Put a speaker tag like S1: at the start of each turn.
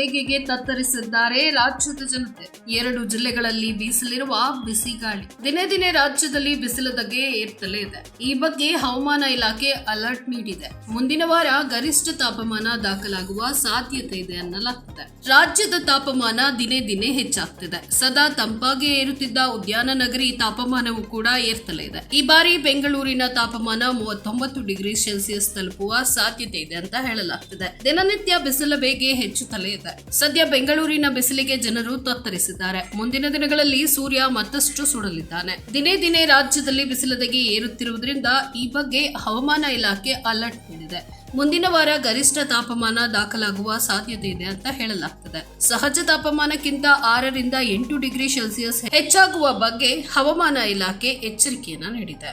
S1: ಬೇಗೆಗೆ ತತ್ತರಿಸಿದ್ದಾರೆ ರಾಜ್ಯದ ಜನತೆ. ಎರಡು ಜಿಲ್ಲೆಗಳಲ್ಲಿ ಬೀಸಲಿರುವ ಬಿಸಿ ಗಾಳಿ. ದಿನೇ ದಿನೇ ರಾಜ್ಯದಲ್ಲಿ ಬಿಸಿಲ ಬಗ್ಗೆ ಏರ್ತಲೇ ಇದೆ. ಈ ಬಗ್ಗೆ ಹವಾಮಾನ ಇಲಾಖೆ ಅಲರ್ಟ್ ನೀಡಿದೆ. ಮುಂದಿನ ವಾರ ಗರಿಷ್ಠ ತಾಪಮಾನ ದಾಖಲಾಗುವ ಸಾಧ್ಯತೆ ಇದೆ ಅನ್ನಲಾಗ್ತದೆ. ರಾಜ್ಯದ ತಾಪಮಾನ ದಿನೇ ದಿನೇ ಹೆಚ್ಚಾಗ್ತಿದೆ. ಸದಾ ತಂಪಾಗಿ ಏರುತ್ತಿದ್ದ ಉದ್ಯಾನ ನಗರಿ ತಾಪಮಾನವು ಕೂಡ ಏರ್ತಲೇ ಇದೆ. ಈ ಬಾರಿ ಬೆಂಗಳೂರಿನ ತಾಪಮಾನ ಮೂವತ್ತೊಂಬತ್ತು ಡಿಗ್ರಿ ಸೆಲ್ಸಿಯಸ್ ತಲುಪುವ ಸಾಧ್ಯತೆ ಇದೆ ಅಂತ ಹೇಳಲಾಗ್ತಿದೆ. ದಿನನಿತ್ಯ ಬಿಸಿಲ ಬೇಗೆ ಹೆಚ್ಚುತ್ತಲೇ ಸದ್ಯ ಬೆಂಗಳೂರಿನ ಬಿಸಿಲಿಗೆ ಜನರು ತತ್ತರಿಸಿದ್ದಾರೆ. ಮುಂದಿನ ದಿನಗಳಲ್ಲಿ ಸೂರ್ಯ ಮತ್ತಷ್ಟು ಸುಡಲಿದ್ದಾನೆ. ದಿನೇ ದಿನೇ ರಾಜ್ಯದಲ್ಲಿ ಬಿಸಿಲದಗೆ ಏರುತ್ತಿರುವುದರಿಂದ ಈ ಬಗ್ಗೆ ಹವಾಮಾನ ಇಲಾಖೆ ಅಲರ್ಟ್ ನೀಡಿದೆ. ಮುಂದಿನ ವಾರ ಗರಿಷ್ಠ ತಾಪಮಾನ ದಾಖಲಾಗುವ ಸಾಧ್ಯತೆ ಇದೆ ಅಂತ ಹೇಳಲಾಗ್ತದೆ. ಸಹಜ ತಾಪಮಾನಕ್ಕಿಂತ ಆರರಿಂದ ಎಂಟು ಡಿಗ್ರಿ ಸೆಲ್ಸಿಯಸ್ ಹೆಚ್ಚಾಗುವ ಬಗ್ಗೆ ಹವಾಮಾನ ಇಲಾಖೆ ಎಚ್ಚರಿಕೆಯನ್ನ ನೀಡಿದೆ.